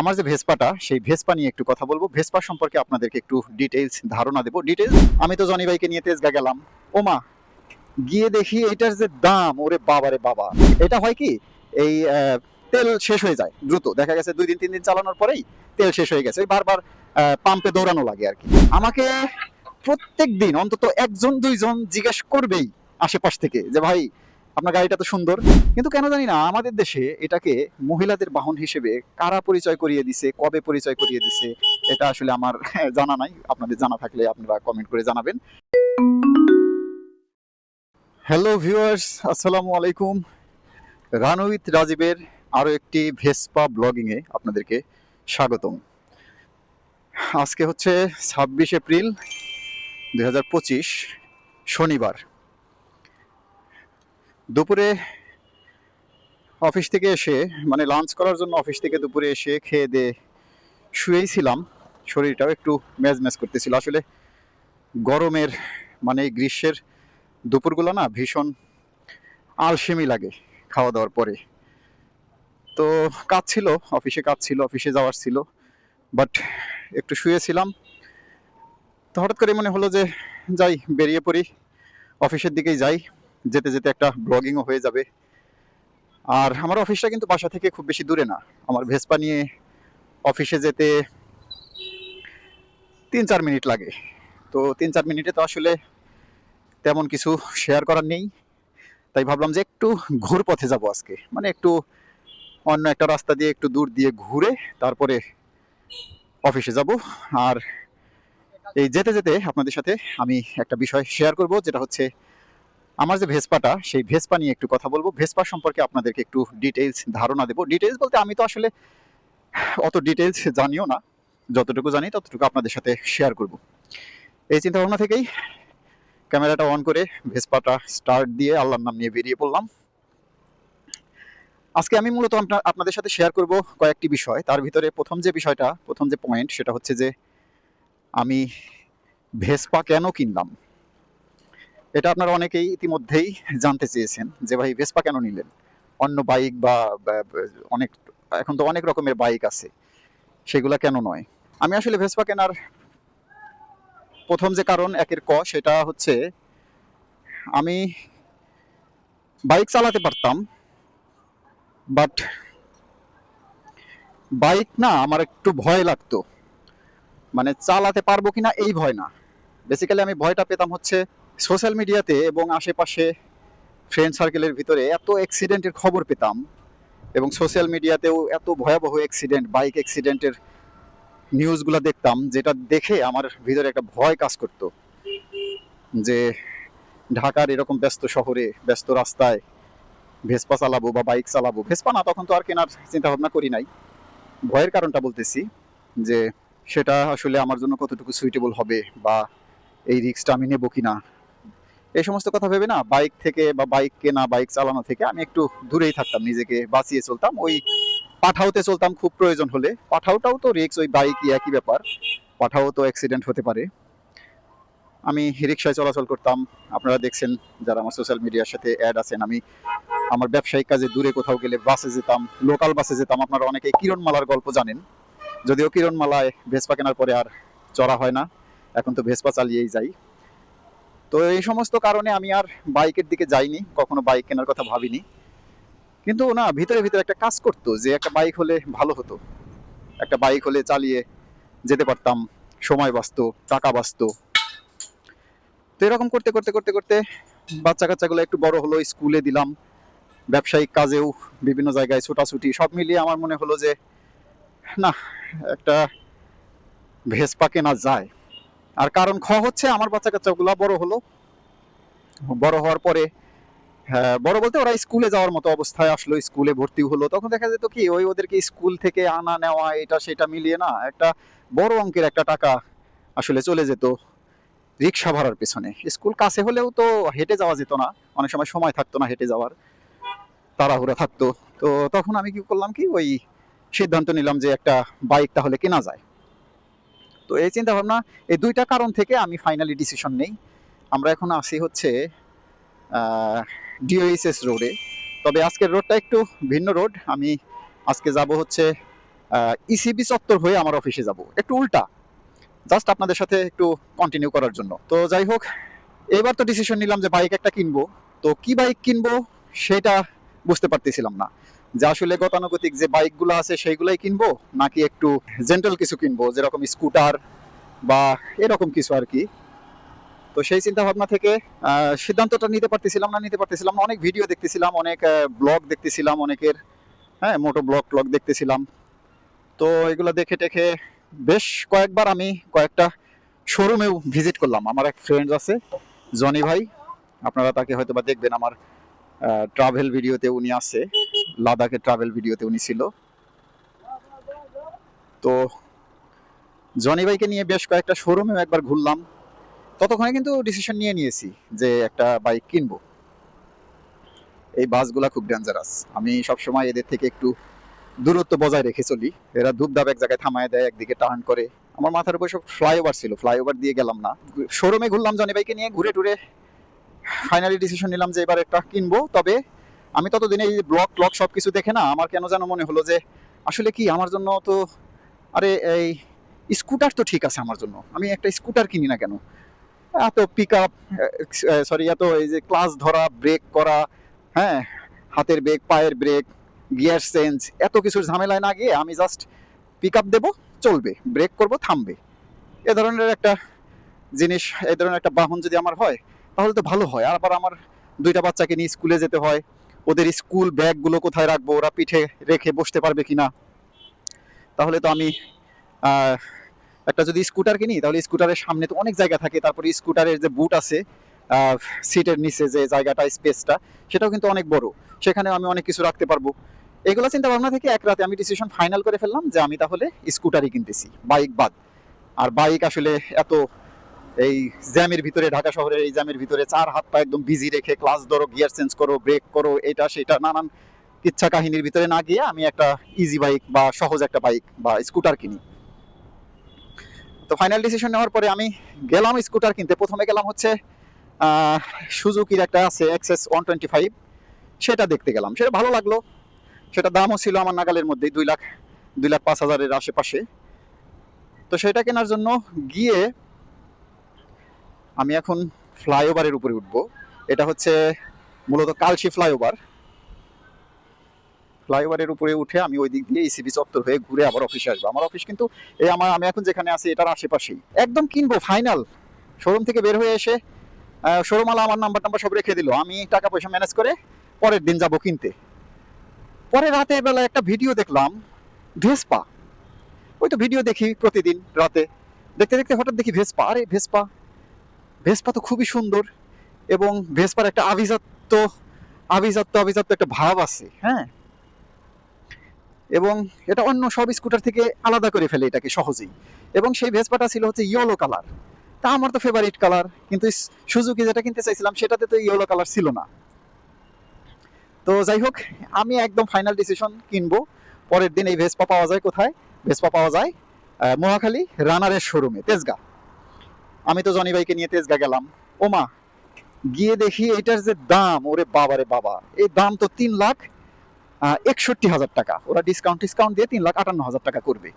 আমার যে ভেসপাটা, সেই ভেসপা নিয়ে একটু কথা বলব। ভেসপা সম্পর্কে আপনাদেরকে একটু ডিটেলস ধারণা দেবো। ডিটেইলস আমি তো জনি ভাইকে নিয়ে তেজগা গেলাম। ওমা, গিয়ে দেখি এটার যে দাম, ওরে বাবারে বাবা। এটা হয় কি? এই তেল শেষ হয়ে যায়, দ্রুত। দেখা গেছে দুই দিন, তিন দিন চালানোর পরেই তেল শেষ হয়ে গেছে। বারবার পাম্পে দৌড়ানো লাগে আর কি। আমাকে প্রত্যেক দিন অন্তত একজন, দুইজন জিজ্ঞেস করবেই আশেপাশ থেকে যে, ভাই আপনার গাড়িটা তো সুন্দর। কিন্তু কেন জানি না, আমাদের দেশে এটাকে মহিলাদের বাহন হিসেবে কারা পরিচয় করিয়ে দিছে, কবে পরিচয় করিয়ে দিছে, এটা আসলে আমার জানা নাই। আপনাদের জানা থাকলে আপনারা কমেন্ট করে জানাবেন। হ্যালো ভিউয়ার্স আসসালামু আলাইকুম। রানুইত রাজীবের আরও একটি ভেসপা ব্লগিংয়ে আপনাদেরকে স্বাগতম। আজকে হচ্ছে ছাব্বিশ এপ্রিল দু হাজার পঁচিশ, শনিবার। দুপুরে অফিস থেকে এসে মানে লাঞ্চ করার জন্য অফিস থেকে দুপুরে এসে খেয়ে দিয়ে শুয়েই ছিলাম। শরীরটাও একটু ম্যাজ ম্যাজ করতেছিল। আসলে গরমের মানে গ্রীষ্মের দুপুরগুলো না ভীষণ আলসেমি লাগে খাওয়া দাওয়ার পরে। তো কাজ ছিল, অফিসে কাজ ছিল, অফিসে যাওয়ার ছিল বাট একটু শুয়েছিলাম। তো হঠাৎ করে মনে হলো যে, যাই, বেরিয়ে পড়ি। অফিসের দিকেই যাই। যেতে যেতে একটা ব্লগিংও হয়ে যাবে। আর আমার অফিসটা কিন্তু বাসা থেকে খুব বেশি দূরে না। আমার ভেসপা নিয়ে অফিসে যেতে তিন চার মিনিট লাগে। তো তিন চার মিনিটে তো আসলে তেমন কিছু শেয়ার করার নেই। তাই ভাবলাম যে একটু ঘুর পথে যাব আজকে। মানে একটু অন্য একটা রাস্তা দিয়ে, একটু দূর দিয়ে ঘুরে তারপরে অফিসে যাব। আর এই যেতে যেতে আপনাদের সাথে আমি একটা বিষয় শেয়ার করব, যেটা হচ্ছে আমার যে ভেসপাটা, সেই ভেসপা নিয়ে একটু কথা বলব। ভেসপা সম্পর্কে আপনাদেরকে একটু ডিটেলস ধারণা দেবো। ডিটেইলস বলতে আমি তো আসলে অত ডিটেলস জানিও না। যতটুকু জানি, ততটুকু আপনাদের সাথে শেয়ার করব। এই চিন্তা ভাবনা থেকেই ক্যামেরাটা অন করে ভেসপাটা স্টার্ট দিয়ে আল্লাহর নাম নিয়ে বেরিয়ে পড়লাম। আজকে আমি মূলত আপনা- আপনাদের সাথে শেয়ার করব কয়েকটি বিষয়। তার ভিতরে প্রথম যে বিষয়টা, প্রথম যে পয়েন্ট সেটা হচ্ছে যে আমি ভেসপা কেন কিনলাম? এটা আপনারা অনেকেই ইতিমধ্যেই জানতে চেয়েছেন যে ভাই ভেসপা কেন নিলেন? অন্য বাইক বা অনেক, এখন তো অনেক রকমের বাইক আছে। সেগুলা কেন নয়? আমি আসলে ভেসপা কেনার প্রথম যে কারণ একের ক, সেটা হচ্ছে আমি বাইক চালাতে পারতাম বাট বাইক না আমার একটু ভয় লাগতো। মানে চালাতে পারব কিনা এই ভয় না। বেসিক্যালি আমি ভয়টা পেতাম হচ্ছে সোশ্যাল মিডিয়াতে এবং আশেপাশে ফ্রেন্ড সার্কেলের ভিতরে এত অ্যাক্সিডেন্টের খবর পেতাম এবং সোশ্যাল মিডিয়াতেও এত ভয়াবহ অ্যাক্সিডেন্ট বাইক অ্যাক্সিডেন্টের নিউজগুলো দেখতাম, যেটা দেখে আমার ভিতরে একটা ভয় কাজ করত যে ঢাকার এরকম ব্যস্ত শহরে, ব্যস্ত রাস্তায় ভেসপা চালাবো বা বাইক চালাবো। ভেসপা না, তখন তো আর কেনার চিন্তা ভাবনা করি নাই। ভয়ের কারণটা বলতেছি যে সেটা আসলে আমার জন্য কতটুকু সুইটেবল হবে বা এই রিক্সটা আমি নেব কিনা। এই সমস্ত কথা ভেবে না বাইক থেকে বা বাইক কেনা বাইক চালানো থেকে আমি একটু দূরেই থাকতাম, নিজেকে বাঁচিয়ে চলতাম। ওই পাঠাওতে চলতাম খুব প্রয়োজন হলে। পাঠাওটাও তো রিক্স ওই বাইকই একই ব্যাপার। পাঠাও তো অ্যাক্সিডেন্ট হতে পারে। আমি রিক্সায় চলাচল করতাম। আপনারা দেখছেন যারা আমার সোশ্যাল মিডিয়ার সাথে অ্যাড আছেন, আমি আমার ব্যবসায়িক কাজে দূরে কোথাও গেলে বাসে যেতাম লোকাল বাসে যেতাম। আপনারা অনেকে কিরণমালার গল্প জানেন। যদিও কিরণমালায় ভেসপা কেনার পরে আর চড়া হয় না। এখন তো ভেসপা চালিয়েই যাই। তো এই সমস্ত কারণে আমি আর বাইকের দিকে যাইনি, কখনো বাইক কেনার কথা ভাবিনি। কিন্তু না, ভিতরে ভিতরে একটা কাজ করতো যে একটা বাইক হলে ভালো হতো। একটা বাইক হলে চালিয়ে যেতে পারতাম, সময় বাঁচতো, টাকা বাঁচতো। তো এরকম করতে করতে করতে করতে বাচ্চা কাচ্চাগুলো একটু বড় হলো, স্কুলে দিলাম। ব্যবসায়িক কাজেও বিভিন্ন জায়গায় ছোটাছুটি, সব মিলিয়ে আমার মনে হলো যে, না, একটা ভেসপা কেনা যায়। আর কারণ খ হচ্ছে আমার বাচ্চা কাচ্চাগুলো বড় হলো। বড় হওয়ার পরে হ্যাঁ, বড় বলতে ওরা স্কুলে যাওয়ার মতো অবস্থায় আসলো স্কুলে ভর্তি হলো। তখন দেখা যেত কি ওই ওদেরকে স্কুল থেকে আনা নেওয়া এটা সেটা মিলিয়ে না একটা বড় অঙ্কের একটা টাকা আসলে চলে যেত রিক্সা ভাড়ার পেছনে। স্কুল কাছে হলেও তো হেঁটে যাওয়া যেত না অনেক সময় সময় থাকতো না হেঁটে যাওয়ার তাড়াহুড়া থাকতো। তো তখন আমি কি করলাম কি ওই সিদ্ধান্ত নিলাম যে একটা বাইক তাহলে কেনা যায়। তো এই চিন্তা ভাবনা এই দুইটা কারণ থেকে আমি ফাইনালি ডিসিশন নেই। আমরা এখন আসি হচ্ছে ডিওএসএস রোডে তবে আজকের রোডটা একটু ভিন্ন রোড আমি আজকে যাব হচ্ছে ইসিবি চত্বর হয়ে আমার অফিসে যাব। একটু উল্টা। জাস্ট আপনাদের সাথে একটু কন্টিনিউ করার জন্য। তো যাই হোক, এবার তো ডিসিশন নিলাম যে বাইক একটা কিনবো। তো কি বাইক কিনবো, সেটা বুঝতে পারতেছিলাম না। যে আসলে গতানুগতিক যে বাইকগুলো আছে সেইগুলাই কিনবো, নাকি একটু জেন্টাল কিছু কিনবো, যেরকম স্কুটার বা এরকম কিছু আর কি? তো সেই চিন্তা ভাবনা থেকে সিদ্ধান্তটা নিতে পারতেছিলাম না, নিতে পারতেছিলাম অনেক ভিডিও দেখতেছিলাম, অনেক ব্লগ দেখতেছিলাম, অনেকের হ্যাঁ মোটো ব্লগ ট্লগ দেখতেছিলাম। তো এগুলো দেখে টেখে বেশ কয়েকবার আমি কয়েকটা শোরুমেও ভিজিট করলাম। আমার এক ফ্রেন্ড আছে, জনি ভাই, আপনারা তাকে হয়তো বা দেখবেন, আমার ট্রাভেল ভিডিওতে উনি আছে। লাদাখের ট্রাভেল ভিডিওতে উনি ছিল। তো জনি ভাইকে নিয়ে বেশ কয়েকটা শোরুমেও একবার ঘুরলাম। ততক্ষণে কিন্তু ডিসিশন নিয়ে নিয়েছি যে একটা বাইক কিনবো। এই বাসগুলা খুব ডেঞ্জারাস আমি সবসময় এদের থেকে একটু দূরত্ব বজায় রেখে চলি। এরা ধূপধাপ এক জায়গায় থামায় দেয়, একদিকে টার্ন করে। আমার মাথার উপর সব ফ্লাইওভার ছিল ফ্লাইওভার দিয়ে গেলাম না। শোরুমে ঘুরলাম জনি বাইকে নিয়ে, ঘুরে টুরে ফাইনালি ডিসিশন নিলাম যে এবার একটা কিনবো। তবে আমি ততদিনে এই ব্লগ ট্লগ সব কিছু দেখে না, আমার কেন যেন মনে হলো যে আসলে কি, আমার জন্য তো, আরে এই স্কুটার তো ঠিক আছে আমার জন্য। আমি একটা স্কুটার কিনি না কেন? এত পিক আপ সরি এত এই যে ক্লাস ধরা ব্রেক করা হ্যাঁ হাতের ব্রেক পায়ের ব্রেক গিয়ার চেঞ্জ এত কিছুর ঝামেলায় না গিয়ে আমি জাস্ট পিক আপ দেবো, চলবে ব্রেক করব, থামবে। এ ধরনের একটা জিনিস, এ ধরনের একটা বাহন যদি আমার হয়, তাহলে তো ভালো হয়। আর আবার আমার দুইটা বাচ্চাকে নিয়ে স্কুলে যেতে হয়। ওদের স্কুল ব্যাগগুলো কোথায় রাখব? ওরা পিঠে রেখে বসতে পারবে কিনা? তাহলে তো আমি একটা যদি স্কুটার কিনি, তাহলে স্কুটারের সামনে তো অনেক জায়গা থাকে। তারপরে স্কুটারের যে বুট আছে সিটের নিচে যে জায়গাটা স্পেসটা সেটাও কিন্তু অনেক বড়। সেখানে আমি অনেক কিছু রাখতে পারব। এগুলো চিন্তা ভাবনা থেকে এক রাতে আমি ডিসিশন ফাইনাল করে ফেললাম যে আমি তাহলে স্কুটারই কিনতেছি বাইক বাদ। আর বাইক আসলে এত এই জ্যামের ভিতরে, ঢাকা শহরের এই জ্যামের ভিতরে চার হাত পা একদম বিজি রেখে ক্লাস ধরো গিয়ার চেঞ্জ করো ব্রেক করো, এটা, সেটা, নানান ইচ্ছা কাহিনীর ভিতরে না গিয়ে আমি একটা ইজি বাইক বা সহজ একটা বাইক বা স্কুটার কিনি। তো ফাইনাল ডিসিশন নেওয়ার পরে আমি গেলাম স্কুটার কিনতে। প্রথমে গেলাম হচ্ছে সুজুকির একটা আছে এক্সএস ওয়ান টোয়েন্টি ফাইভ সেটা দেখতে গেলাম। সেটা ভালো লাগল। সেটা দামও ছিল আমার নাগালের মধ্যেই দুই লাখ দুই লাখ পাঁচ হাজারের আশেপাশে। তো সেটা কেনার জন্য গিয়ে আমি এখন ফ্লাইওভারের উপরে উঠবো। এটা হচ্ছে মূলত কালশি ফ্লাইওভার ফ্লাইওভারের উপরে উঠে আমি ওই দিক দিয়ে ইসিবি চত্বর হয়ে ঘুরে আবার অফিসে আসব। আমার অফিস কিন্তু এই আমার, আমি এখন যেখানে আছি, এটার আশেপাশেই। একদম কিনবো ফাইনাল শোরুম থেকে বের হয়ে এসে শোরুম আলা আমার নাম্বার টাম্বার সব রেখে দিল। আমি টাকা পয়সা ম্যানেজ করে পরের দিন যাব কিনতে। পরে রাতের বেলা একটা ভিডিও দেখলাম ভেসপা ওই তো ভিডিও দেখি প্রতিদিন রাতে। দেখতে দেখতে হঠাৎ দেখি ভেসপা আরে ভেসপা ভেসপা তো খুবই সুন্দর এবং ভেসপার একটা আভিজাত্য আভিজাত্য আভিজাত্য একটা ভাব আছে হ্যাঁ? এবং এটা অন্য সব স্কুটার থেকে আলাদা করে ফেলে এটাকে সহজেই। এবং সেই ভেসপাটা ছিল হচ্ছে ইয়েলো কালার। তা আমার তো ফেভারিট কালার, কিন্তু সুজুকি যেটা কিনতে চাইছিলাম সেটাতে তো ইয়েলো কালার ছিল না। তো যাই হোক, আমি একদম ফাইনাল ডিসিশন কিনবো। পরের দিন এই ভেসপা পাওয়া যায় কোথায়? ভেসপা পাওয়া যায় মহাখালী রানারের শোরুমে তেজগা। আমি তো জনি ভাইকে নিয়ে তেজগা গেলাম। ওমা গিয়ে দেখি এটার যে দাম, ওরে বাবা রে বাবা, এই দাম তো তিন লাখ একষট্টি হাজার টাকা। ওরা ডিসকাউন্ট ডিসকাউন্ট দিয়ে তিন লাখ আটান্ন হাজার টাকা করবে।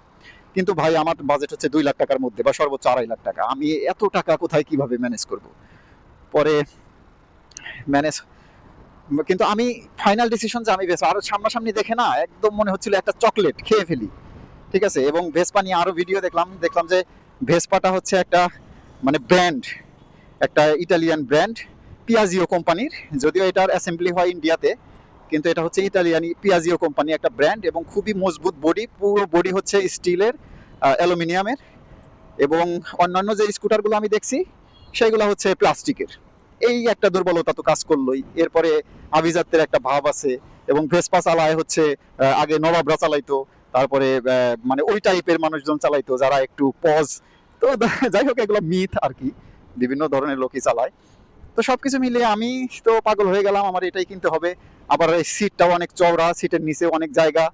কিন্তু ভাই, আমার বাজেট হচ্ছে দুই লাখ টাকার মধ্যে বা সর্বোচ্চ আড়াই লাখ টাকা। আমি এত টাকা কোথায় কীভাবে ম্যানেজ করব? পরে ম্যানেজ কিন্তু আমি ফাইনাল ডিসিশন যে আমি বেশ আরও সামনাসামনি দেখে না, একদম মনে হচ্ছিল একটা চকলেট খেয়ে ফেলি। ঠিক আছে? এবং ভেসপা নিয়ে আরও ভিডিও দেখলাম দেখলাম যে ভেসপাটা হচ্ছে একটা মানে ব্র্যান্ড একটা ইটালিয়ান ব্র্যান্ড পিয়াজিও কোম্পানির। যদিও এটার অ্যাসেম্বলি হয় ইন্ডিয়াতে কিন্তু এটা হচ্ছে ইটালিয়ান পিয়াজিও কোম্পানি একটা ব্র্যান্ড এবং খুবই মজবুত বডি পুরো বডি হচ্ছে স্টিলের অ্যালুমিনিয়ামের এবং অন্যান্য যে স্কুটারগুলো আমি দেখছি, সেগুলো হচ্ছে প্লাস্টিকের। এই একটা দুর্বলতা তো কাজ করলোই। এরপরে আভিজাত্যের একটা ভাব আছে এবং ভেসপা চালায় হচ্ছে আগে নবাবরা চালাইতো, তারপরে মানে ওই টাইপের মানুষজন চালাইতো যারা একটু পজ তো যাই হোক, এগুলো মিথ আর কি। বিভিন্ন ধরনের লোকই চালায়। তো সবকিছু মিলিয়ে আমি তো পাগল হয়ে গেলাম, আমার এটাই কিনতে হবে। আবার এই সিটটাও অনেক চওড়া, সিটের নিচে অনেক জায়গা।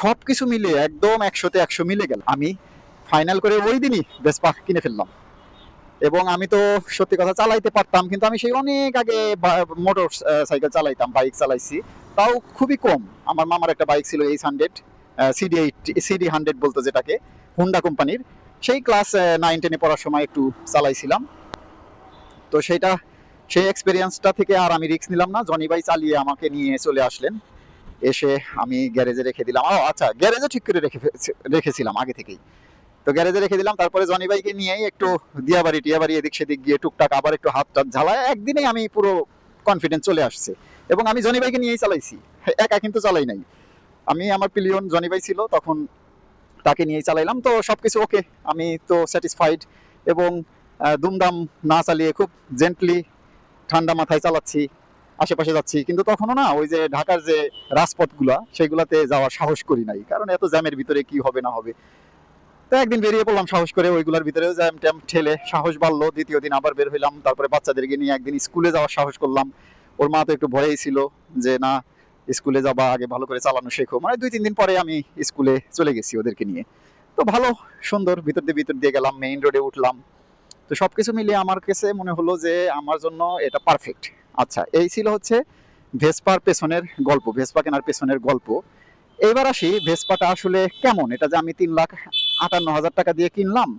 সবকিছু মিলিয়ে একদম একশোতে একশো মিলে গেল। আমি ফাইনাল করে ওই দিনই বেসপা কিনে ফেললাম। এবং আমি তো সত্যি কথা চালাইতে পারতাম, কিন্তু আমি সেই অনেক আগে মোটর সাইকেল চালাইতাম বাইক চালাইছি। তাও খুবই কম। আমার মামার একটা বাইক ছিল H hundred CD eight CD hundred বলতো যেটাকে হুন্ডা কোম্পানির সেই ক্লাস নাইন টেনে পড়ার সময় একটু চালাইছিলাম। তো সেটা সেই এক্সপিরিয়েন্সটা থেকে আর আমি রিস্ক নিলাম না। জনি ভাই চালিয়ে আমাকে নিয়ে চলে আসলেন। এসে আমি গ্যারেজে রেখে দিলাম। ও আচ্ছা গ্যারেজে ঠিক করে রেখে রেখেছিলাম আগে থেকেই। তো গ্যারেজে রেখে দিলাম, তারপরে জনি ভাইকে নিয়েই একটু দিয়াবাড়ি, টিয়াবাড়ি এদিক সেদিক গিয়ে টুকটাক আবার একটু হাত টাত ঝালায় একদিনেই আমি পুরো কনফিডেন্স চলে আসছে। এবং আমি জনি ভাইকে নিয়েই চালাইছি। একা কিন্তু চালাই নাই। আমি, আমার পিলিয়ন জনি ভাই ছিল, তখন তাকে নিয়েই চালাইলাম। তো সবকিছু ওকে আমি তো স্যাটিসফাইড এবং দুমদাম না চালিয়ে খুব জেন্টলি ঠান্ডা মাথায় চালাচ্ছি, আশেপাশে যাচ্ছি। কিন্তু তখনও না, ওই যে ঢাকার যে রাজপথগুলা, সেগুলাতে যাওয়ার সাহস করি নাই। কারণ এত জ্যামের ভিতরে কি হবে না হবে। তো একদিন বেরিয়ে পড়লাম সাহস করে, ওইগুলোর ভিতরেও জ্যাম ট্যাম ঠেলে সাহস বাড়লো। দ্বিতীয় দিন আবার বের হইলাম। তারপরে বাচ্চাদেরকে নিয়ে একদিন স্কুলে যাওয়ার সাহস করলাম। ওর মা তো একটু ভয়েই ছিল যে, না স্কুলে যাবা, আগে ভালো করে চালানো শেখো। মানে দুই, তিন দিন পরে আমি স্কুলে চলে গেছি ওদেরকে নিয়ে। তো ভালো, সুন্দর, ভিতর দিয়ে ভিতর দিয়ে গেলাম মেইন রোডে উঠলাম। তো সবকিছু মিলিয়ে আমার কাছে মনে হলো যে আমার জন্য এটা পারফেক্ট আচ্ছা এই ছিল হচ্ছে ভেসপার পেছনের গল্প ভেসপা কেনার পেছনের গল্প। এইবার আসি ভেসপাটা আসলে কেমন? এটা যে আমি তিন লাখ আটান্ন হাজার টাকা দিয়ে কিনলাম,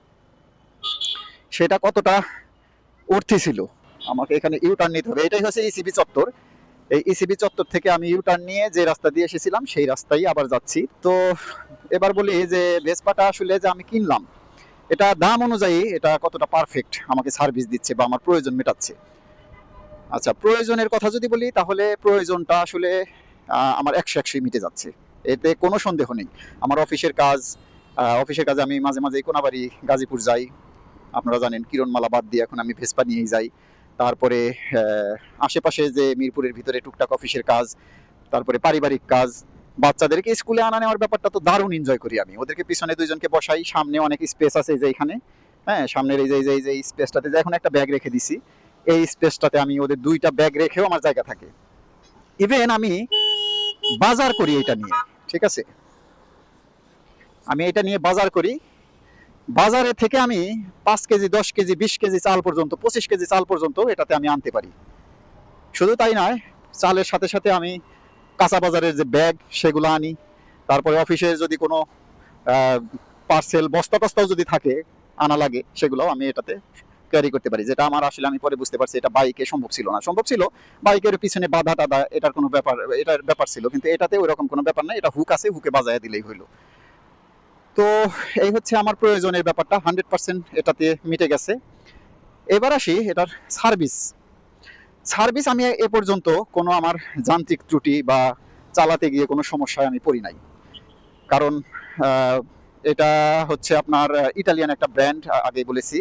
সেটা কতটা অর্থী ছিল? আমাকে এখানে ইউটার্ন নিতে হবে। এটাই হচ্ছে ইসিবি চত্বর। এই ইসিবি চত্বর থেকে আমি ইউটার্ন নিয়ে যে রাস্তা দিয়ে এসেছিলাম, সেই রাস্তায় আবার যাচ্ছি। তো এবার বলি যে ভেসপাটা আসলে যে আমি কিনলাম, এটা দাম অনুযায়ী এটা কতটা পারফেক্ট আমাকে সার্ভিস দিচ্ছে বা আমার প্রয়োজন মেটাচ্ছে? আচ্ছা প্রয়োজনের কথা যদি বলি, তাহলে প্রয়োজনটা আসলে আমার একশো একশোই মিটে যাচ্ছে। এতে কোনো সন্দেহ নেই। আমার অফিসের কাজ অফিসের কাজে আমি মাঝে মাঝে কোনাবাড়ি গাজীপুর যাই। আপনারা জানেন, কিরণমালা বাদ দিয়ে এখন আমি ভেসপা নিয়েই যাই। তারপরে আশেপাশে যে মিরপুরের ভিতরে টুকটাক অফিসের কাজ, তারপরে পারিবারিক কাজ, বাচ্চাদেরকে স্কুলে আনা নেওয়ার ব্যাপারটা তো দারুণ এনজয় করি আমি। ওদেরকে পিছনে দুইজনকে বসাই, সামনে অনেক স্পেস আছে যে এখানে। হ্যাঁ সামনের এই যে- এই যে স্পেসটাতে যে এখন একটা ব্যাগ রেখে দিছি। এই স্পেসটাতে আমি ওদের দুইটা ব্যাগ রেখেও আমার জায়গা থাকে। ইভেন আমি বাজার করি এটা নিয়ে, ঠিক আছে? আমি এটা নিয়ে বাজার করি বাজারে থেকে আমি পাঁচ কেজি, দশ কেজি, বিশ কেজি চাল পর্যন্ত, পঁচিশ কেজি চাল পর্যন্ত এটাতে আমি আনতে পারি। শুধু তাই নয়, চালের সাথে সাথে আমি কাঁচা বাজারের যে ব্যাগ সেগুলো আনি। তারপরে অফিসে যদি কোনো পার্সেল বস্তা টস্তাও যদি থাকে, আনা লাগে সেগুলোও আমি এটাতে ক্যারি করতে পারি। যেটা আমার আসলে আমি পরে বুঝতে পারছি, এটা বাইকে সম্ভব ছিল না। সম্ভব ছিল বাইকের পিছনে বাধা টাধা, এটার কোনো ব্যাপার, এটার ব্যাপার ছিল। কিন্তু এটাতে ওইরকম কোনো ব্যাপার না এটা হুক আছে হুকে বাজায় দিলেই হইল। তো এই হচ্ছে আমার প্রয়োজনের ব্যাপারটা হান্ড্রেড পার্সেন্ট এটাতে মিটে গেছে। এবার আসি এটার সার্ভিস সার্ভিস আমি এ পর্যন্ত কোনো আমার যান্ত্রিক ত্রুটি বা চালাতে গিয়ে কোনো সমস্যায় আমি পড়ি নাই। কারণ এটা হচ্ছে আপনার ইটালিয়ান একটা ব্র্যান্ড আগে বলেছি।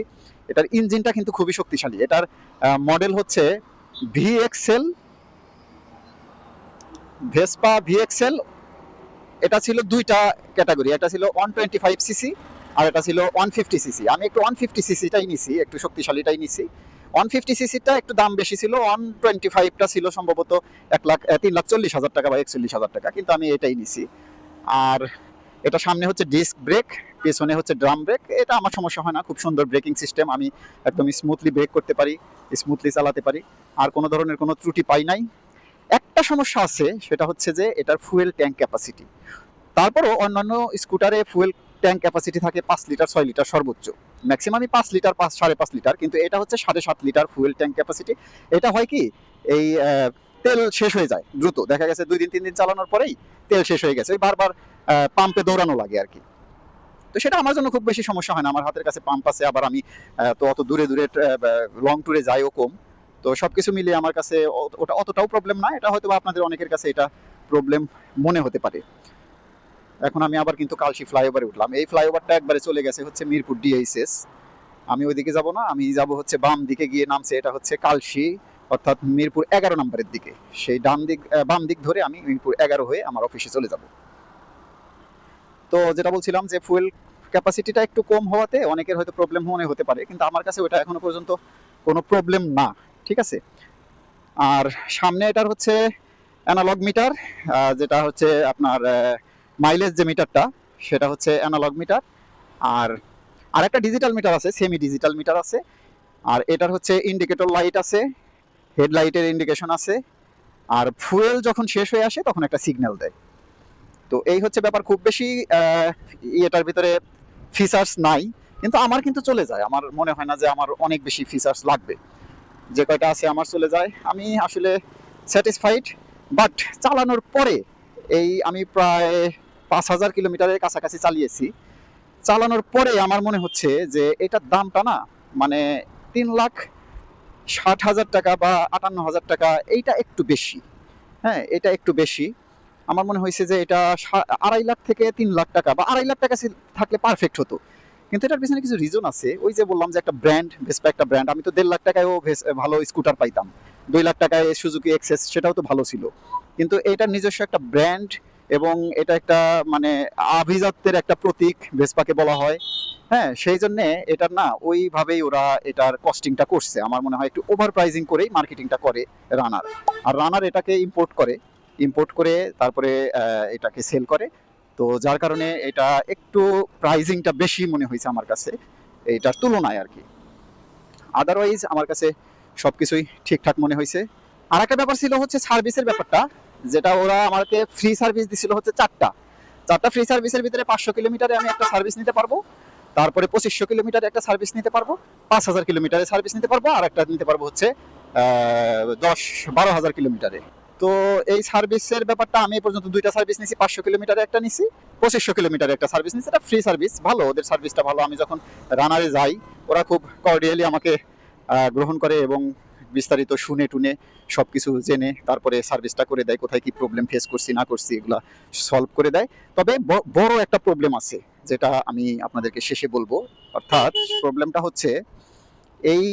এটার ইঞ্জিনটা কিন্তু খুবই শক্তিশালী। এটার মডেল হচ্ছে ভিএক্সেল ভেসপা ভিএক্সেল এটা ছিল দুইটা ক্যাটাগরি, এটা ছিল ওয়ান টোয়েন্টি ফাইভ সিসি আর এটা ছিল ওয়ান ফিফটি সিসি আমি একটু ওয়ান ফিফটি সিসিটাই নিছি, একটু শক্তিশালীটাই নিছি। ওয়ান ফিফটি সিসিটা একটু দাম বেশি ছিল ওয়ান টোয়েন্টি ফাইভটা ছিল সম্ভবত এক লাখ তিন লাখ চল্লিশ হাজার টাকা বা একচল্লিশ হাজার টাকা, কিন্তু আমি এটাই নিছি। আর এটা সামনে হচ্ছে ডিস্ক ব্রেক পেছনে হচ্ছে ড্রাম ব্রেক এটা আমার সমস্যা হয় না, খুব সুন্দর ব্রেকিং সিস্টেম আমি একদম স্মুথলি ব্রেক করতে পারি স্মুথলি চালাতে পারি। আর কোনো ধরনের কোনো ত্রুটি পাই নাই। একটা সমস্যা আছে, সেটা হচ্ছে যে এটার ফুয়েল ট্যাঙ্ক ক্যাপাসিটি তারপরও অন্যান্য স্কুটারে ফুয়েল ট্যাঙ্ক ক্যাপাসিটি থাকে পাঁচ লিটার, ছয় লিটার সর্বোচ্চ। ম্যাক্সিমামই পাঁচ লিটার, পাঁচ, সাড়ে পাঁচ লিটার, কিন্তু এটা হচ্ছে সাড়ে সাত লিটার ফুয়েল ট্যাঙ্ক ক্যাপাসিটি এটা হয় কি, এই তেল শেষ হয়ে যায় দ্রুত। দেখা গেছে দুই দিন, তিন দিন চালানোর পরেই তেল শেষ হয়ে গেছে। বারবার পাম্পে দৌড়ানো লাগে আর কি। তো সেটা আমার জন্য খুব বেশি সমস্যা হয় না। আমার হাতের কাছে পাম্প আছে, আবার আমি তো অত দূরে দূরে লং ট্যুরে যাইও কম। তো সবকিছু মিলিয়ে আমার কাছে ওটা অতটাও প্রবলেম না, এটা হয়তো আপনাদের অনেকের কাছে এটা প্রবলেম মনে হতে পারে। এখন আমি আবার কিন্তু কালশি ফ্লাইওভারে উঠলাম। এই ফ্লাইওভারটা একবারে চলে গেছে হচ্ছে মিরপুর ডিএইচএস আমি ওইদিকে যাব না, আমি যাব হচ্ছে বাম দিকে গিয়ে নামছে, এটা হচ্ছে কালশি অর্থাৎ মিরপুর এগারো নম্বরের দিকে। সেই ডান দিক বাম দিক ধরে আমি মিরপুর এগারো হয়ে আমার অফিসে চলে যাব। তো যেটা বলছিলাম যে ফুয়েল ক্যাপাসিটিটা একটু কম হওয়াতে অনেকের হয়তো প্রবলেম মনে হতে পারে, কিন্তু আমার কাছে ওটা এখনও পর্যন্ত কোনো প্রবলেম না। ঠিক আছে? আর সামনে এটার হচ্ছে অ্যানালগ মিটার যেটা হচ্ছে আপনার মাইলেজ যে মিটারটা সেটা হচ্ছে অ্যানালগ মিটার আর আরেকটা ডিজিটাল মিটার আছে সেমি ডিজিটাল মিটার আছে। আর এটার হচ্ছে ইন্ডিকেটর লাইট আছে হেডলাইটের ইন্ডিকেশন আছে। আর ফুয়েল যখন শেষ হয়ে আসে, তখন একটা সিগন্যাল দেয়। তো এই হচ্ছে ব্যাপার, খুব বেশি এটার ভিতরে ফিচার্স নাই। কিন্তু আমার কিন্তু চলে যায়, আমার মনে হয় না যে আমার অনেক বেশি ফিচার্স লাগবে। যে কয়টা আছে আমার চলে যায়। আমি আসলে স্যাটিসফাইড বাট চালানোর পরে এই আমি প্রায় পাঁচ হাজার কিলোমিটারের কাছাকাছি চালিয়েছি। চালানোর পরে আমার মনে হচ্ছে যে এটার দামটা না মানে তিন লাখ ষাট হাজার টাকা বা আটান্ন হাজার টাকা, এইটা একটু বেশি। হ্যাঁ এটা একটু বেশি। আমার মনে হয়েছে যে এটা আড়াই লাখ থেকে তিন লাখ টাকা বা আড়াই লাখ টাকা থাকলে পারফেক্ট হতো। কিন্তু এটার পিছনে কিছু রিজন আছে। ওই যে বললাম যে একটা ব্র্যান্ড ভেসপা একটা ব্র্যান্ড আমি তো দেড় লাখ টাকায়ও ভালো স্কুটার পাইতাম। দুই লাখ টাকায় সুজুকি এক্সেস সেটাও তো ভালো ছিল। কিন্তু এটা নিজস্ব একটা ব্র্যান্ড এবং এটা একটা মানে আভিজাত্যের একটা প্রতীক ভেসপাকে বলা হয়। হ্যাঁ সেই জন্য এটার না, ওইভাবেই ওরা এটার কস্টিংটা করছে। আমার মনে হয় একটু ওভার প্রাইজিং করেই মার্কেটিংটা করে রানার আর রানার এটাকে ইম্পোর্ট করে ইম্পোর্ট করে তারপরে এটাকে সেল করে। তো যার কারণে এটা একটু প্রাইজিংটা বেশি মনে হয়েছে আমার কাছে, এইটার তুলনায় আর কি। আদারওয়াইজ আমার কাছে সবকিছুই ঠিকঠাক মনে হয়েছে। আর একটা ব্যাপার ছিল হচ্ছে সার্ভিসের ব্যাপারটা, যেটা ওরা আমাকে ফ্রি সার্ভিস দিছিল হচ্ছে চারটা। চারটা ফ্রি সার্ভিসের ভিতরে পাঁচশো কিলোমিটারে আমি একটা সার্ভিস নিতে পারব, তারপরে পঁচিশশো কিলোমিটারে একটা সার্ভিস নিতে পারব, পাঁচ হাজার কিলোমিটারে সার্ভিস নিতে পারব, আর একটা নিতে পারব হচ্ছে দশ বারো হাজার কিলোমিটারে। তো এই সার্ভিসের ব্যাপারটা আমি পর্যন্ত দুইটা সার্ভিস নিছি পাঁচশো কিলোমিটারে একটা নিছি পঁচিশশো কিলোমিটারে একটা সার্ভিস নিছি। এটা ফ্রি সার্ভিস ভালো ওদের সার্ভিসটা ভালো। আমি যখন রানারে যাই ওরা খুব কর্ডিয়ালি আমাকে গ্রহণ করে এবং বিস্তারিত শুনে টুনে সব কিছু জেনে তারপরে সার্ভিসটা করে দেয় কোথায় কি প্রবলেম ফেস করছি না করছি এগুলা সলভ করে দেয়। তবে বড় একটা প্রবলেম আছে যেটা আমি আপনাদেরকে শেষে বলব। অর্থাৎ প্রবলেমটা হচ্ছে এই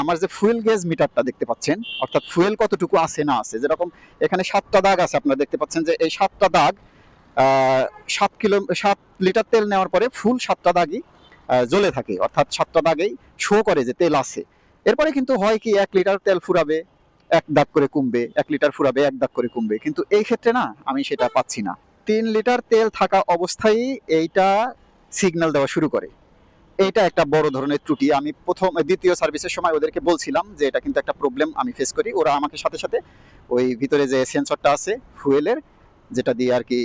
আমার যে ফুয়েল গেজ মিটারটা দেখতে পাচ্ছেন, অর্থাৎ ফুয়েল কতটুকু আছে না আছে, যেরকম এখানে সাতটা দাগ আছে, আপনারা দেখতে পাচ্ছেন যে এই সাতটা দাগ সাত কিলো, সাত লিটার তেল নেওয়ার পরে ফুল সাতটা দাগই জ্বলে থাকে, অর্থাৎ সাতটা দাগেই শো করে যে তেল আছে। এরপরে কিন্তু হয় কি, এক লিটার তেল ফুরাবে, এক দাগ করে কমবে, এক লিটার ফুরাবে, এক দাগ করে কমবে। কিন্তু এই ক্ষেত্রে না, আমি সেটা পাচ্ছি না। তিন লিটার তেল থাকা অবস্থায় এইটা সিগন্যাল দেওয়া শুরু করে। এইটা একটা বড় ধরনের ত্রুটি। আমি প্রথম, দ্বিতীয় সার্ভিসের সময় ওদেরকে বলছিলাম যে এটা কিন্তু একটা প্রবলেম আমি ফেস করি। ওরা আমাকে সাথে সাথে ওই ভিতরে যে সেন্সরটা আছে ফুয়েলের যেটা দিয়ে আর কি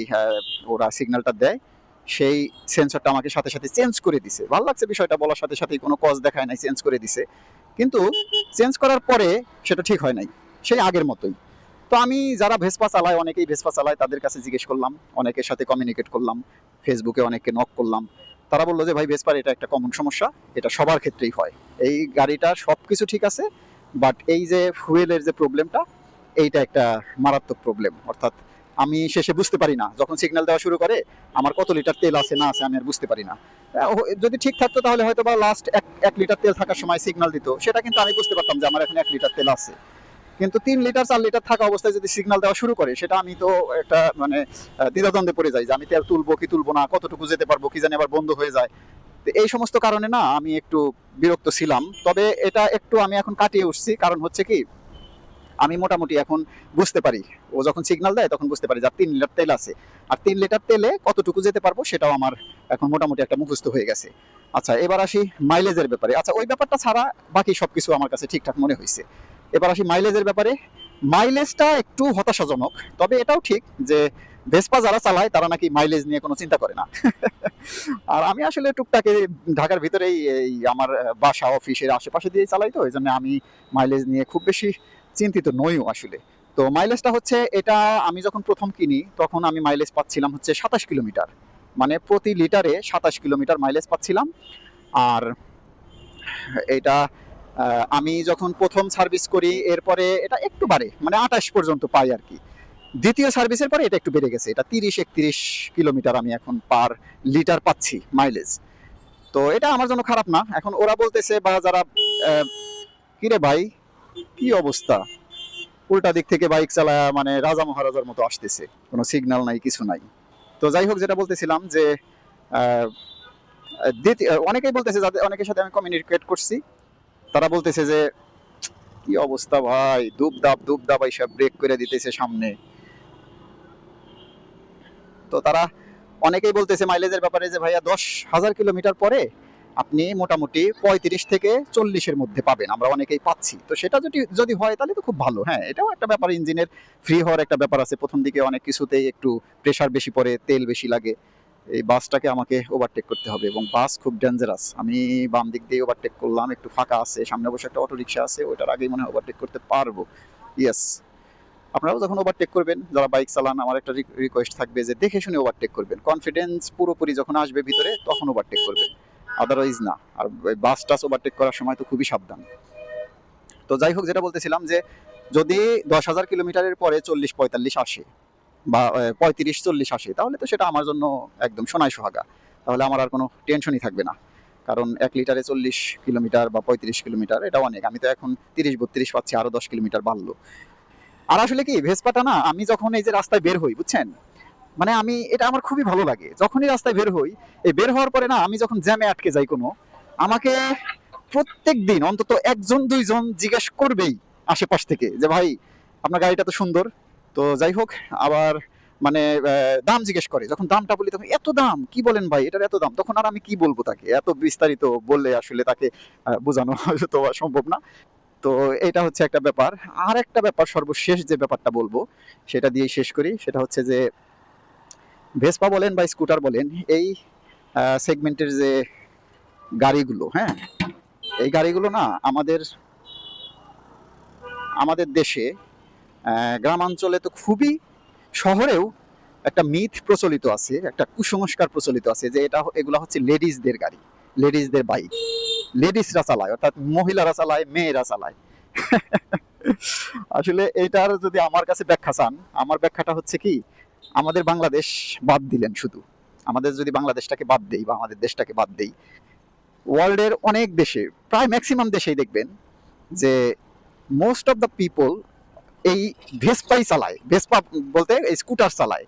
ওরা সিগন্যালটা দেয়, সেই সেন্সরটা আমাকে সাথে সাথে চেঞ্জ করে দিছে। ভালো লাগছে বিষয়টা বলার সাথে সাথেই কোনো কজ দেখায় নাই চেঞ্জ করে দিছে। কিন্তু চেঞ্জ করার পরে সেটা ঠিক হয় নাই, সেই আগের মতোই। তো আমি যারা ভেসপা চালায়, অনেকেই ভেসপা চালায়, তাদের কাছে জিজ্ঞেস করলাম, অনেকের সাথে কমিউনিকেট করলাম ফেসবুকে অনেককে নক করলাম। তারা বলল যে, ভাই ভেসপার এটা একটা কমন সমস্যা, এটা সবার ক্ষেত্রেই হয়। এই গাড়িটার সব কিছু ঠিক আছে বাট এই যে ফুয়েলের যে প্রবলেমটা এইটা একটা মারাত্মক প্রবলেম অর্থাৎ আমি শেষে বুঝতে পারি না, যখন সিগন্যাল দেওয়া শুরু করে, আমার কত লিটার তেল আছে, না আছে, আমি আর বুঝতে পারি না। যদি ঠিক থাকতো তাহলে হয়তো বা লাস্ট এক এক লিটার তেল থাকার সময় সিগন্যাল দিত। সেটা কিন্তু আমি বুঝতে পারতাম যে, আমার এখন এক লিটার তেল আছে। কিন্তু তিন লিটার চার লিটার থাকা অবস্থায় যদি সিগন্যাল দেওয়া শুরু করে, সেটা আমি তো একটা মানে দ্বিধাদ্বন্দ্বে পড়ে যাই যে আমি তেল তুলবো কি তুলবো না, কতটুকু যেতে পারব, কি জানি আবার বন্ধ হয়ে যায়। এই সমস্ত কারণে না, আমি একটু বিরক্ত ছিলাম। তবে এটা একটু আমি এখন কাটিয়ে উঠছি, কারণ হচ্ছে কি, আমি মোটামুটি এখন বুঝতে পারি। ও যখন সিগন্যাল দেয়, তখন বুঝতে পারি যে তিন লিটার তেল আছে। আর তিন লিটার তেলে কতটুকু যেতে পারব, সেটাও আমার এখন মোটামুটি একটা মুখস্থ হয়ে গেছে। আচ্ছা এবার আসি মাইলেজের ব্যাপারে। আচ্ছা ওই ব্যাপারটা ছাড়া বাকি সবকিছু আমার কাছে ঠিকঠাক মনে হয়েছে এবার আসি মাইলেজের ব্যাপারে। মাইলেজটা একটু হতাশাজনক, তবে এটাও ঠিক যে ভেসপা যারা চালায়, তারা নাকি মাইলেজ নিয়ে কোনো চিন্তা করে না। আর আমি আসলে টুকটাক ঢাকার ভিতরেই এই আমার বাসা, অফিসের আশেপাশে দিয়ে চালাই তো এই জন্য আমি মাইলেজ নিয়ে খুব বেশি চিন্তিত নইও আসলে। তো মাইলেজটা হচ্ছে, এটা আমি যখন প্রথম কিনি, তখন আমি মাইলেজ পাচ্ছিলাম হচ্ছে সাতাশ কিলোমিটার। মানে প্রতি লিটারে সাতাশ কিলোমিটার মাইলেজ পাচ্ছিলাম। আর এটা আমি যখন প্রথম সার্ভিস করি, এরপরে এটা একটু বাড়ে মানে আঠাশ পর্যন্ত পাই আর কি। দ্বিতীয় সার্ভিসের পরে এটা একটু বেড়ে গেছে, এটা তিরিশ, একত্রিশ কিলোমিটার আমি এখন পার লিটার পাচ্ছি মাইলেজ তো এটা আমার জন্য খারাপ না, এখন ওরা বলতেছে বা যারা কিরে ভাই, কি অবস্থা? উল্টা দিক থেকে বাইক চালায় মানে রাজা মহারাজার মতো আসতেছে, কোনো সিগন্যাল নাই, কিছু নাই। তো যাই হোক, যেটা বলতেছিলাম যে অনেকেই বলতেছে যাদের অনেকের সাথে আমি কমিউনিকেট করছি। তারা বলতেছে যে, কি অবস্থা ভাই? দুপ দাপ দুপ দাপ এইসব ব্রেক করে দিতেছে সামনে। তো তারা অনেকেই বলতেছে মাইলেজের ব্যাপারে যে, ভাইয়া, দশ হাজার কিলোমিটার পরে আপনি মোটামুটি পঁয়ত্রিশ থেকে চল্লিশের মধ্যে পাবেন। আমরা অনেকেই পাচ্ছি। তো সেটা যদি যদি হয়, তাহলে তো খুব ভালো। হ্যাঁ এটাও একটা ব্যাপার, ইঞ্জিনের ফ্রি হওয়ার একটা ব্যাপার আছে। প্রথম দিকে অনেক কিছুতেই একটু প্রেশার বেশি পড়ে, তেল বেশি লাগে। এই বাসটাকে আমাকে ওভারটেক করতে হবে এবং বাস খুব ডেঞ্জারাস আমি বাম দিক দিয়ে ওভারটেক করলাম, একটু ফাঁকা আছে, সামনে বসে একটা অটো রিক্সা আছে, ওইটার আগেই মনে হয় ওভারটেক করতে পারব। ইয়েস আপনারাও যখন ওভারটেক করবেন, যারা বাইক চালান, আমার একটা রিকোয়েস্ট থাকবে যে দেখে শুনে ওভারটেক করবেন। কনফিডেন্স পুরোপুরি যখন আসবে ভিতরে, তখন ওভারটেক করবেন। আদারওয়াইজ না। আর বাস টাস ওভারটেক করার সময় তো খুবই সাবধান। তো যাই হোক, যেটা বলতেছিলাম যে যদি দশ হাজার কিলোমিটারের পরে চল্লিশ পঁয়তাল্লিশ আসে বা পঁয়ত্রিশ, চল্লিশ আসে তাহলে তো সেটা আমার জন্য একদম সোনায় সোহাগা। তাহলে আমার আর কোনো টেনশনই থাকবে না। কারণ এক লিটারে চল্লিশ কিলোমিটার বা পঁয়ত্রিশ কিলোমিটার, এটা অনেক। আমি তো এখন তিরিশ, বত্রিশ পাচ্ছি আরও দশ কিলোমিটার বাড়লো। আর আসলে কি, ভেসপাটা না, আমি যখন এই যে রাস্তায় বের হই, বুঝছেন? মানে আমি, এটা আমার খুবই ভালো লাগে। যখনই রাস্তায় বের হই, এই বের হওয়ার পরে না, আমি যখন জ্যামে আটকে যাই কোনো, আমাকে প্রত্যেক দিন অন্তত একজন, দুইজন জিজ্ঞেস করবেই আশেপাশ থেকে যে, ভাই, আপনার গাড়িটা তো সুন্দর তো যাই হোক, আবার মানে দাম জিজ্ঞেস করে। যখন দামটা বলি, তখন এত দাম? কি বলেন ভাই, এটার এত দাম? তখন আর আমি কি বলব তাকে? এত বিস্তারিত বললে আসলে তাকে বোঝানো তো সম্ভব না। তো এটা হচ্ছে একটা ব্যাপার। আর একটা ব্যাপার, সর্বশেষ যে ব্যাপারটা বলব, সেটা দিয়েই শেষ করি। সেটা হচ্ছে যে ভেসপা বলেন বা স্কুটার বলেন, এই সেগমেন্টের যে গাড়িগুলো হ্যাঁ? এই গাড়িগুলো না আমাদের আমাদের দেশে গ্রামাঞ্চলে তো খুবই শহরেও একটা মিথ প্রচলিত আছে, একটা কুসংস্কার প্রচলিত আছে যে এটা এগুলো হচ্ছে লেডিসদের গাড়ি লেডিসদের বাইক। লেডিসরা চালায়, অর্থাৎ মহিলারা চালায়, মেয়েরা চালায়। আসলে এটার যদি আমার কাছে ব্যাখ্যা চান, আমার ব্যাখ্যাটা হচ্ছে কি, আমাদের বাংলাদেশ বাদ দিলেন শুধু। আমাদের যদি বাংলাদেশটাকে বাদ দেই বা আমাদের দেশটাকে বাদ দেই, ওয়ার্ল্ডের অনেক দেশে, প্রায় ম্যাক্সিমাম দেশেই দেখবেন যে মোস্ট অফ দ্য পিপল এই ভেসপাই চালায়। ভেসপা বলতে এই স্কুটার চালায়।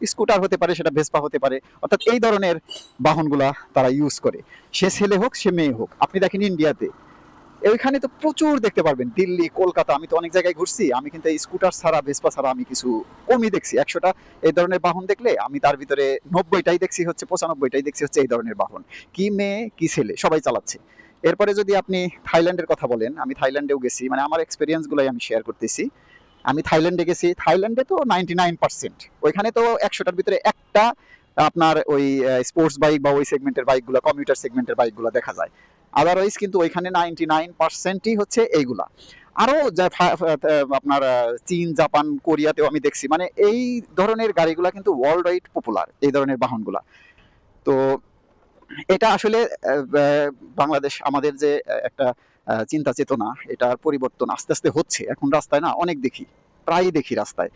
স্কুটার হতে পারে, সেটা ভেসপা হতে পারে। অর্থাৎ এই ধরনের বাহনগুলা তারা ইউজ করে। সে ছেলে হোক, সে মেয়ে হোক। আপনি দেখেন ইন্ডিয়াতে ওইখানে তো প্রচুর দেখতে পারবেন। দিল্লি, কলকাতা, আমি তো অনেক জায়গায় ঘুরছি। আমি কিন্তু স্কুটার ছাড়া ভেসপা ছাড়া আমি কিছু কমই দেখছি। একশোটা এই ধরনের বাহন দেখলে আমি তার ভিতরে নব্বইটাই দেখছি হচ্ছে, পঁচানব্বইটাই দেখছি হচ্ছে এই ধরনের বাহন। কি মেয়ে, কি ছেলে, সবাই চালাচ্ছে। এরপরে যদি আপনি থাইল্যান্ডের কথা বলেন, আমি থাইল্যান্ডেও গেছি। মানে আমার এক্সপিরিয়েন্স গুলাই আমি শেয়ার করতেছি। আমি থাইল্যান্ডে গেছি, থাইল্যান্ডে তো নাইনটি নাইন পার্সেন্ট ওইখানে তো একশোটার ভিতরে একটা আপনার ওই স্পোর্টস বাইক বা ওই সেগমেন্টের বাইকগুলো কমিউটার সেগমেন্টের বাইকগুলো দেখা যায়। আদারওয়াইজ কিন্তু ওইখানে নাইনটি নাইন পার্সেন্টই হচ্ছে এইগুলা। আরও আপনার চীন, জাপান, কোরিয়াতেও আমি দেখছি। মানে এই ধরনের গাড়িগুলা কিন্তু ওয়ার্ল্ড ওয়াইড পপুলার এই ধরনের বাহনগুলা। তো এটা আসলে বাংলাদেশ আমাদের যে একটা চিন্তা চেতনা, এটার পরিবর্তন আস্তে আস্তে হচ্ছে। এখন রাস্তায় না অনেক দেখি, প্রায়ই দেখি রাস্তায়।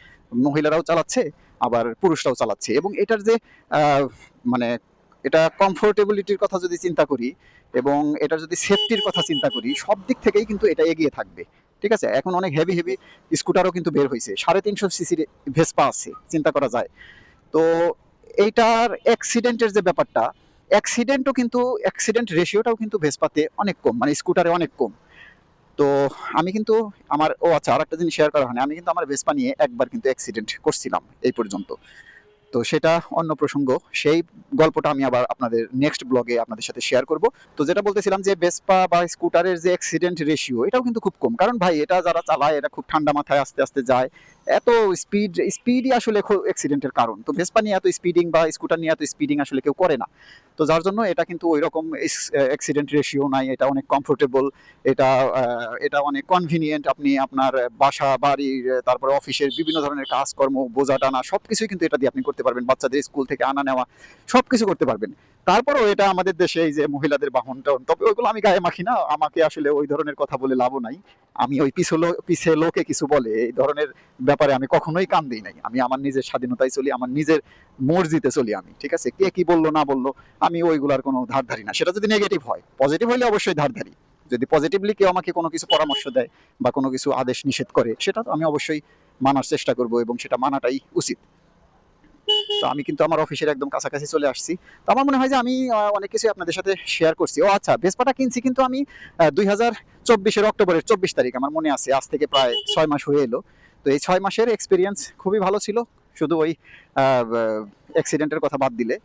মহিলারাও চালাচ্ছে, আবার পুরুষরাও চালাচ্ছে। এবং এটার যে মানে এটা কমফোর্টেবিলিটির কথা যদি চিন্তা করি, এবং এটা যদি সেফটির কথা চিন্তা করি, সব দিক থেকেই কিন্তু এটা এগিয়ে থাকবে। ঠিক আছে? এখন অনেক হেভি হেভি স্কুটারও কিন্তু বের হয়েছে সাড়ে তিনশো সিসির ভেসপা আছে, চিন্তা করা যায়। তো এইটার অ্যাক্সিডেন্টের যে ব্যাপারটা অ্যাক্সিডেন্টও কিন্তু অ্যাক্সিডেন্ট রেশিওটাও কিন্তু ভেসপাতে অনেক কম মানে স্কুটারে অনেক কম। তো আমি কিন্তু আমার, ও আচ্ছা আর একটা জিনিস শেয়ার করা হয়নি আমি কিন্তু আমার ভেসপা নিয়ে একবার কিন্তু অ্যাক্সিডেন্ট করছিলাম এই পর্যন্ত। তো সেটা অন্য প্রসঙ্গ, সেই গল্পটা আমি আবার আপনাদের নেক্সট ব্লগে আপনাদের সাথে শেয়ার করব। তো যেটা বলতেছিলাম যে ভেসপা বা স্কুটারের যে অ্যাক্সিডেন্ট রেশিও এটাও কিন্তু খুব কম। কারণ ভাই, এটা যারা চালায় এটা খুব ঠান্ডা মাথায় আস্তে আস্তে যায় এত স্পিড স্পিডই আসলে অ্যাক্সিডেন্টের কারণ। তো ভেসপা নিয়ে এত স্পিডিং বা স্কুটার নিয়ে এত স্পিডিং আসলে কেউ করে না। তো যার জন্য এটা কিন্তু ওই রকম অ্যাক্সিডেন্ট রেশিও নাই, এটা অনেক কমফোর্টেবল এটা এটা অনেক কনভিনিয়েন্ট আপনি আপনার বাসা বাড়ির তারপরে অফিসের বিভিন্ন ধরনের কাজকর্ম, বোঝা টানা সবকিছুই কিন্তু এটা দিয়ে আপনি করতে পারবেন। বাচ্চাদের স্কুল থেকে আনা নেওয়া সবকিছু করতে পারবেন। তারপরেও এটা আমাদের দেশে এই যে মহিলাদের বাহন টাহন, তবে ওইগুলো আমি গায়ে মাখি না। আমাকে আসলে ওই ধরনের কথা বলে লাভও নাই। আমি ওই পিছলো, পিছে লোকে কিছু বলে, এই ধরনের ব্যাপারে আমি কখনোই কান দিই নাই। আমি আমার নিজের স্বাধীনতায় চলি, আমার নিজের মর্জিতে চলি আমি, ঠিক আছে? কে কি বলল, না বলল, আমি ওইগুলার কোনো ধার ধারি না। সেটা যদি নেগেটিভ হয় পজিটিভ হলে অবশ্যই ধার ধারি যদি পজিটিভলি কেউ আমাকে কোনো কিছু পরামর্শ দেয় বা কোনো কিছু আদেশ নিষেধ করে, সেটা তো আমি অবশ্যই মানার চেষ্টা করব এবং সেটা মানাটাই উচিত। তো আমি কিন্তু আমার অফিসের একদম কাছাকাছি চলে আসছি। তো আমার মনে হয় যে আমি অনেক কিছু আপনাদের সাথে শেয়ার করছি। ও আচ্ছা ভেসপাটা কিনছি কিন্তু আমি দুই হাজার চব্বিশের অক্টোবরের চব্বিশ তারিখ, আমার মনে আছে, আজ থেকে প্রায় ছয় মাস হয়ে এলো। তো এই ছয় মাসের এক্সপিরিয়েন্স খুবই ভালো ছিল। শুধু ওই অ্যাক্সিডেন্টের কথা বাদ দিলে,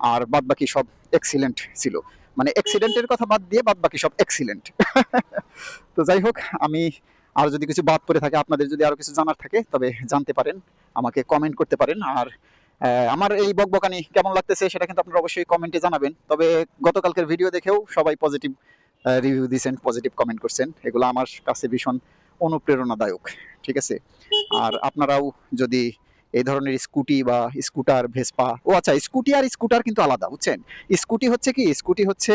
আর বাদ বাকি সব এক্সিলেন্ট ছিল। মানে অ্যাক্সিডেন্টের কথা বাদ দিয়ে বাদ বাকি সব এক্সিলেন্ট তো যাই হোক, আমি আর যদি কিছু বাদ পড়ে থাকে, আপনাদের যদি আরও কিছু জানার থাকে, তবে জানতে পারেন, আমাকে কমেন্ট করতে পারেন। আর আমার এই বকবকানি কেমন লাগতেছে সেটা কিন্তু আপনারা অবশ্যই কমেন্টে জানাবেন। তবে গতকালকের ভিডিও দেখেও সবাই পজিটিভ রিভিউ দিয়েছেন পজিটিভ কমেন্ট করছেন। এগুলো আমার কাছে ভীষণ অনুপ্রেরণাদায়ক ঠিক আছে? আর আপনারাও যদি এই ধরনের স্কুটি বা স্কুটার ভেসপা ও আচ্ছা স্কুটি আর স্কুটার কিন্তু আলাদা বুঝছেন? স্কুটি হচ্ছে কি? স্কুটি হচ্ছে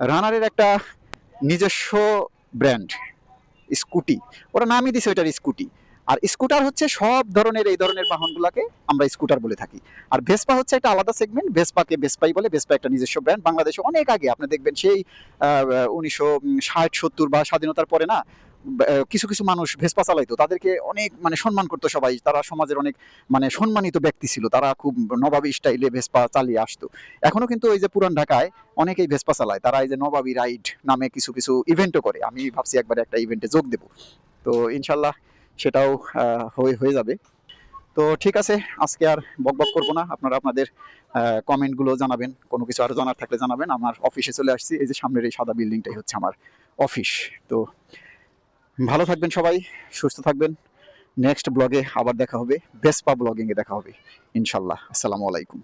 রানারের একটা নিজস্ব ব্র্যান্ড স্কুটি। ওরা নামই দিছে ওইটার স্কুটি। আর স্কুটার হচ্ছে সব ধরনের, এই ধরনের বাহনগুলোকে আমরা স্কুটার বলে থাকি। আর ভেসপা হচ্ছে একটা আলাদা সেগমেন্ট ভেসপাকে ভেসপাই বলে ভেসপা একটা নিজস্ব ব্র্যান্ড বাংলাদেশে অনেক আগে, আপনি দেখবেন সেই উনিশশো ষাট, সত্তর বা স্বাধীনতার পরে না কিছু কিছু মানুষ ভেসপা চালাইতো। তাদেরকে অনেক মানে সম্মান করতো সবাই। তারা সমাজের অনেক মানে সম্মানিত ব্যক্তি ছিল। তারা খুব নবাবী স্টাইলে ভেসপা চালিয়ে আসতো। এখনও কিন্তু এই যে পুরান ঢাকায় অনেকেই ভেসপা চালায়। তারা এই যে নবাবী রাইড নামে কিছু কিছু ইভেন্টও করে। আমি ভাবছি একবার একটা ইভেন্টে যোগ দেব। তো ইনশাল্লাহ সেটাও হয়ে হয়ে যাবে। তো ঠিক আছে, আজকে আর বকবক করব না। আপনারা আপনাদের কমেন্টগুলো জানাবেন। কোনো কিছু আরও জানার থাকলে জানাবেন। আমার অফিসে চলে আসছি। এই যে সামনের এই সাদা বিল্ডিংটাই হচ্ছে আমার অফিস। তো ভালো থাকবেন সবাই, সুস্থ থাকবেন। নেক্সট ব্লগে আবার দেখা হবে। বেসপা ব্লগিংয়ে দেখা হবে। ইনশাল্লাহ। আসসালামু আলাইকুম।